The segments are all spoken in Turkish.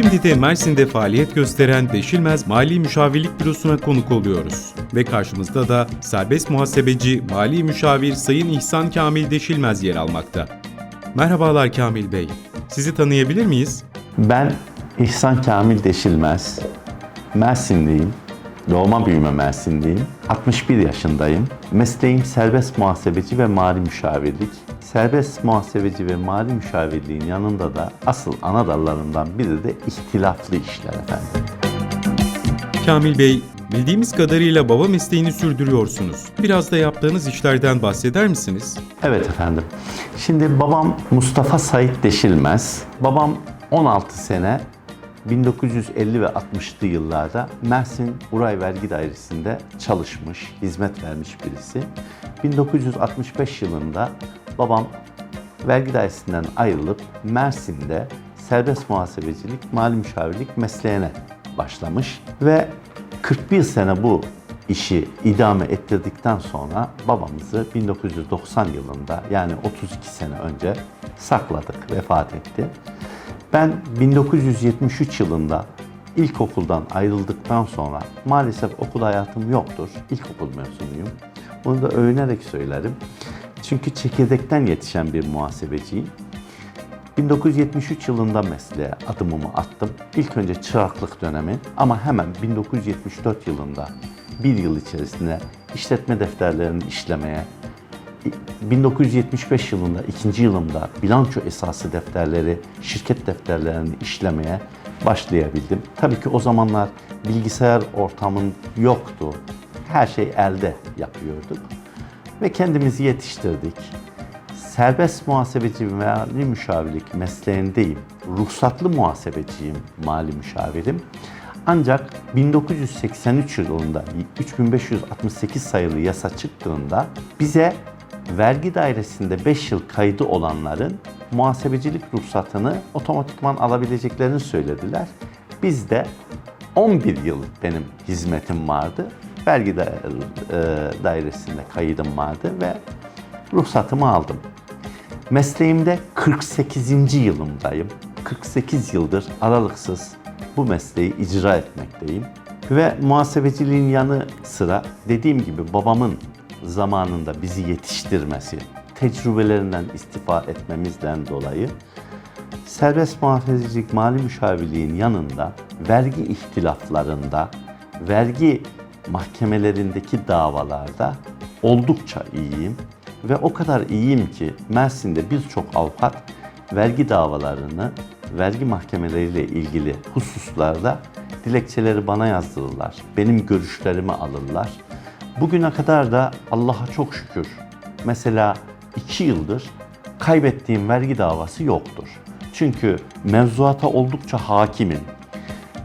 Şimdi de Mersin'de faaliyet gösteren Deşilmez Mali Müşavirlik Bürosu'na konuk oluyoruz. Ve karşımızda da serbest muhasebeci Mali Müşavir Sayın İhsan Kamil Deşilmez yer almakta. Merhabalar Kamil Bey. Sizi tanıyabilir miyiz? Ben İhsan Kamil Deşilmez. Mersinliyim. Doğma büyüme Mersinliyim. 61 yaşındayım. Mesleğim serbest muhasebeci ve mali müşavirlik. Serbest muhasebeci ve mali müşavirliğin yanında da asıl ana dallarından biri de ihtilaflı işler efendim. Kamil Bey, bildiğimiz kadarıyla baba mesleğini sürdürüyorsunuz. Biraz da yaptığınız işlerden bahseder misiniz? Evet efendim. Şimdi babam Mustafa Sait Deşilmez. Babam 16 sene 1950 ve 60'lı yıllarda Mersin Uray Vergi Dairesi'nde çalışmış, hizmet vermiş birisi. 1965 yılında babam vergi dairesinden ayrılıp Mersin'de serbest muhasebecilik, mali müşavirlik mesleğine başlamış ve 41 sene bu işi idame ettirdikten sonra babamızı 1990 yılında yani 32 sene önce sakladık, vefat etti. Ben 1973 yılında ilkokuldan ayrıldıktan sonra maalesef okul hayatım yoktur. İlkokul mezunuyum. Bunu da övünerek söylerim. Çünkü çekirdekten yetişen bir muhasebeciyim. 1973 yılında mesleğe adımımı attım. İlk önce çıraklık dönemi ama hemen 1974 yılında bir yıl içerisinde işletme defterlerini işlemeye, 1975 yılında ikinci yılımda bilanço esası defterleri, şirket defterlerini işlemeye başlayabildim. Tabii ki o zamanlar bilgisayar ortamın yoktu. Her şey elde yapıyorduk ve kendimizi yetiştirdik. Serbest muhasebeci mali müşavirlik mesleğindeyim. Ruhsatlı muhasebeciyim, mali müşavirim. Ancak 1983 yılında 3568 sayılı yasa çıktığında bize vergi dairesinde 5 yıl kaydı olanların muhasebecilik ruhsatını otomatikman alabileceklerini söylediler. Biz de 11 yıl benim hizmetim vardı. Vergi e, dairesinde kaydım vardı ve ruhsatımı aldım. Mesleğimde 48. yılımdayım. 48 yıldır aralıksız bu mesleği icra etmekteyim. Ve muhasebeciliğin yanı sıra dediğim gibi babamın zamanında bizi yetiştirmesi, tecrübelerinden istifa etmemizden dolayı serbest muhasebecilik mali müşavirliğin yanında vergi ihtilaflarında, vergi mahkemelerindeki davalarda oldukça iyiyim. Ve o kadar iyiyim ki Mersin'de birçok avukat vergi davalarını, vergi mahkemeleriyle ilgili hususlarda dilekçeleri bana yazdırırlar. Benim görüşlerimi alırlar. Bugüne kadar da Allah'a çok şükür. Mesela iki yıldır kaybettiğim vergi davası yoktur. Çünkü mevzuata oldukça hakimim.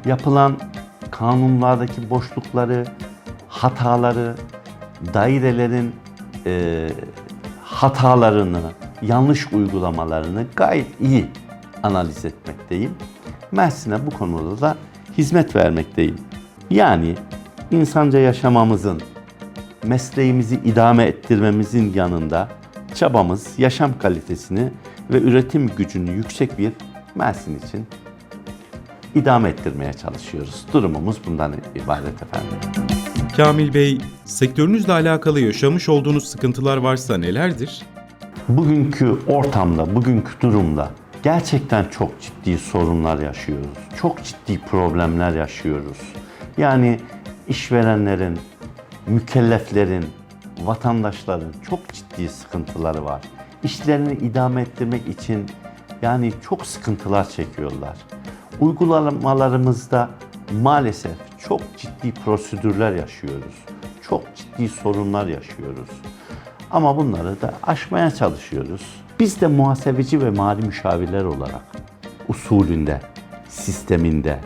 Yapılan kanunlardaki boşlukları, hataları, dairelerin e, hatalarını, yanlış uygulamalarını gayet iyi analiz etmekteyim. Mersin'e bu konuda da hizmet vermekteyim. Yani insanca yaşamamızın, mesleğimizi idame ettirmemizin yanında çabamız yaşam kalitesini ve üretim gücünü yüksek bir Mersin için idame ettirmeye çalışıyoruz. Durumumuz bundan ibaret efendim. Kamil Bey, sektörünüzle alakalı yaşamış olduğunuz sıkıntılar varsa nelerdir? Bugünkü ortamda, bugünkü durumda gerçekten çok ciddi sorunlar yaşıyoruz. Çok ciddi problemler yaşıyoruz. Yani işverenlerin, mükelleflerin, vatandaşların çok ciddi sıkıntıları var. İşlerini idame ettirmek için yani çok sıkıntılar çekiyorlar. Uygulamalarımızda maalesef çok ciddi prosedürler yaşıyoruz. Çok ciddi sorunlar yaşıyoruz. Ama bunları da aşmaya çalışıyoruz. Biz de muhasebeci ve mali müşavirler olarak usulünde, sisteminde,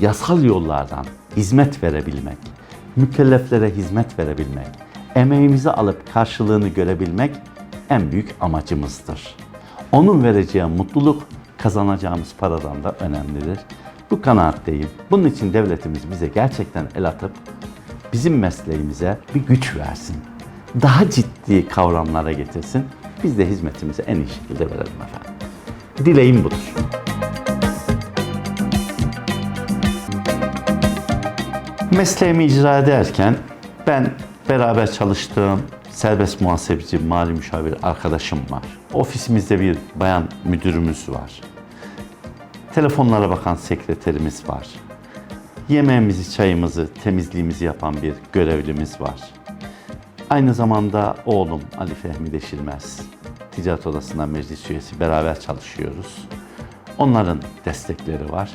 yasal yollardan hizmet verebilmek, mükelleflere hizmet verebilmek, emeğimizi alıp karşılığını görebilmek en büyük amacımızdır. Onun vereceği mutluluk kazanacağımız paradan da önemlidir. Bu kanaatteyim. Bunun için devletimiz bize gerçekten el atıp bizim mesleğimize bir güç versin. Daha ciddi kavramlara getirsin. Biz de hizmetimizi en iyi şekilde verelim efendim. Dileğim budur. Mesleğimi icra ederken ben beraber çalıştığım serbest muhasebeci, mali müşavir arkadaşım var. Ofisimizde bir bayan müdürümüz var. Telefonlara bakan sekreterimiz var. Yemeğimizi, çayımızı, temizliğimizi yapan bir görevlimiz var. Aynı zamanda oğlum Ali Fehmi Deşilmez, Ticaret Odası'ndan meclis üyesi beraber çalışıyoruz. Onların destekleri var.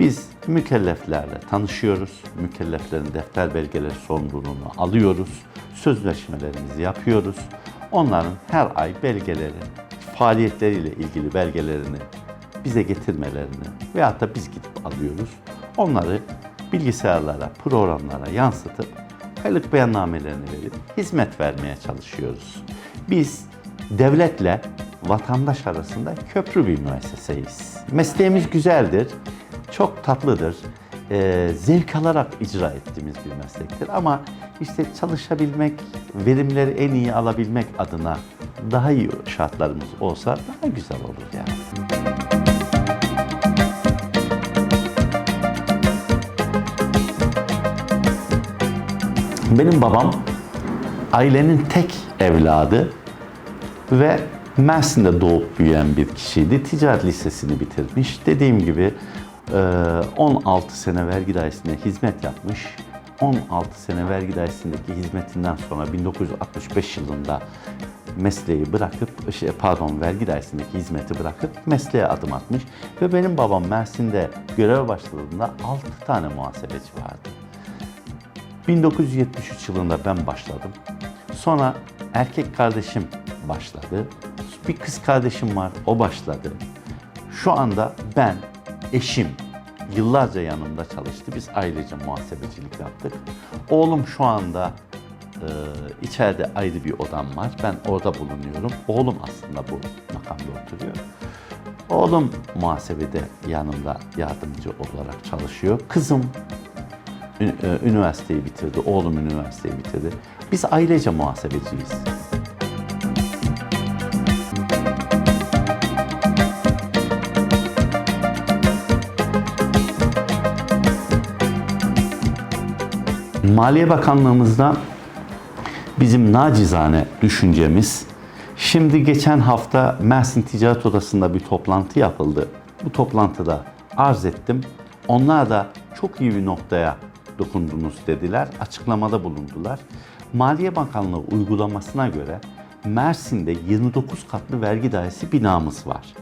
Biz mükelleflerle tanışıyoruz. Mükelleflerin defter belgeleri sorumluluğunu alıyoruz. Sözleşmelerimizi yapıyoruz. Onların her ay belgeleri, faaliyetleriyle ilgili belgelerini bize getirmelerini veyahut da biz gidip alıyoruz. Onları bilgisayarlara, programlara yansıtıp aylık beyannamelerini verip hizmet vermeye çalışıyoruz. Biz devletle vatandaş arasında köprü bir müesseseyiz. Mesleğimiz güzeldir, çok tatlıdır. Ee, zevk alarak icra ettiğimiz bir meslektir. Ama işte çalışabilmek, verimleri en iyi alabilmek adına daha iyi şartlarımız olsa daha güzel olur yani. Benim babam ailenin tek evladı ve Mersin'de doğup büyüyen bir kişiydi. Ticaret lisesini bitirmiş. Dediğim gibi e, 16 sene vergi dairesinde hizmet yapmış. 16 sene vergi dairesindeki hizmetinden sonra 1965 yılında mesleği bırakıp, şey, pardon vergi dairesindeki hizmeti bırakıp mesleğe adım atmış. Ve benim babam Mersin'de göreve başladığında 6 tane muhasebeci vardı. 1973 yılında ben başladım. Sonra erkek kardeşim başladı. Bir kız kardeşim var, o başladı. Şu anda ben, eşim yıllarca yanımda çalıştı. Biz ailece muhasebecilik yaptık. Oğlum şu anda e, içeride ayrı bir odam var. Ben orada bulunuyorum. Oğlum aslında bu makamda oturuyor. Oğlum muhasebede yanımda yardımcı olarak çalışıyor. Kızım üniversiteyi bitirdi. Oğlum üniversiteyi bitirdi. Biz ailece muhasebeciyiz. Maliye Bakanlığımızda bizim nacizane düşüncemiz şimdi geçen hafta Mersin Ticaret Odası'nda bir toplantı yapıldı. Bu toplantıda arz ettim. Onlar da çok iyi bir noktaya dokundunuz dediler. Açıklamada bulundular. Maliye Bakanlığı uygulamasına göre Mersin'de 29 katlı vergi dairesi binamız var.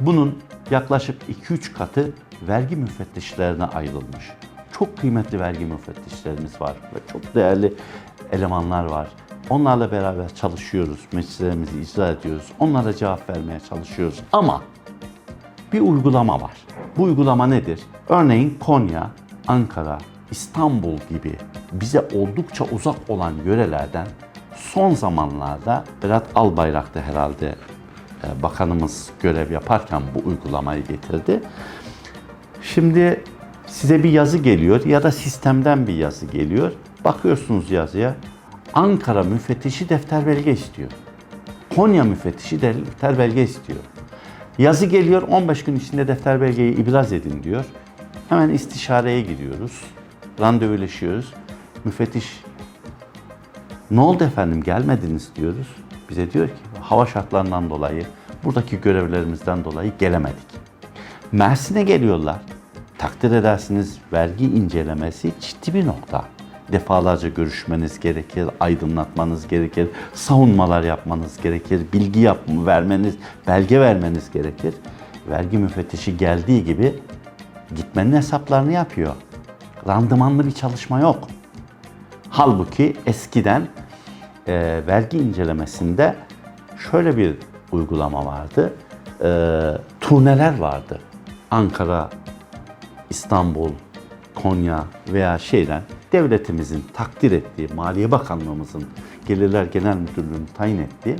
Bunun yaklaşık 2-3 katı vergi müfettişlerine ayrılmış. Çok kıymetli vergi müfettişlerimiz var ve çok değerli elemanlar var. Onlarla beraber çalışıyoruz, meclislerimizi icra ediyoruz. Onlara cevap vermeye çalışıyoruz. Ama bir uygulama var. Bu uygulama nedir? Örneğin Konya, Ankara, İstanbul gibi bize oldukça uzak olan yörelerden son zamanlarda Berat Albayrak da herhalde e, bakanımız görev yaparken bu uygulamayı getirdi. Şimdi size bir yazı geliyor ya da sistemden bir yazı geliyor. Bakıyorsunuz yazıya. Ankara müfettişi defter belge istiyor. Konya müfettişi defter belge istiyor. Yazı geliyor 15 gün içinde defter belgeyi ibraz edin diyor. Hemen istişareye giriyoruz. Randevuleşiyoruz. Müfettiş ne oldu efendim gelmediniz diyoruz. Bize diyor ki hava şartlarından dolayı buradaki görevlerimizden dolayı gelemedik. Mersin'e geliyorlar. Takdir edersiniz vergi incelemesi ciddi bir nokta. Defalarca görüşmeniz gerekir, aydınlatmanız gerekir, savunmalar yapmanız gerekir, bilgi yap vermeniz, belge vermeniz gerekir. Vergi müfettişi geldiği gibi gitmenin hesaplarını yapıyor. Randımanlı bir çalışma yok. Halbuki eskiden e, vergi incelemesinde şöyle bir uygulama vardı. E, turneler vardı. Ankara, İstanbul, Konya veya şeyden devletimizin takdir ettiği, Maliye Bakanlığımızın Gelirler Genel Müdürlüğü'nün tayin ettiği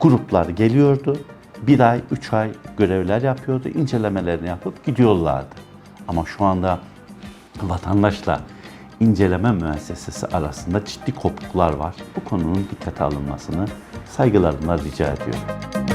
gruplar geliyordu. Bir ay, üç ay görevler yapıyordu, incelemelerini yapıp gidiyorlardı. Ama şu anda vatandaşla inceleme müessesesi arasında ciddi kopukluklar var. Bu konunun dikkate alınmasını saygılarımla rica ediyorum.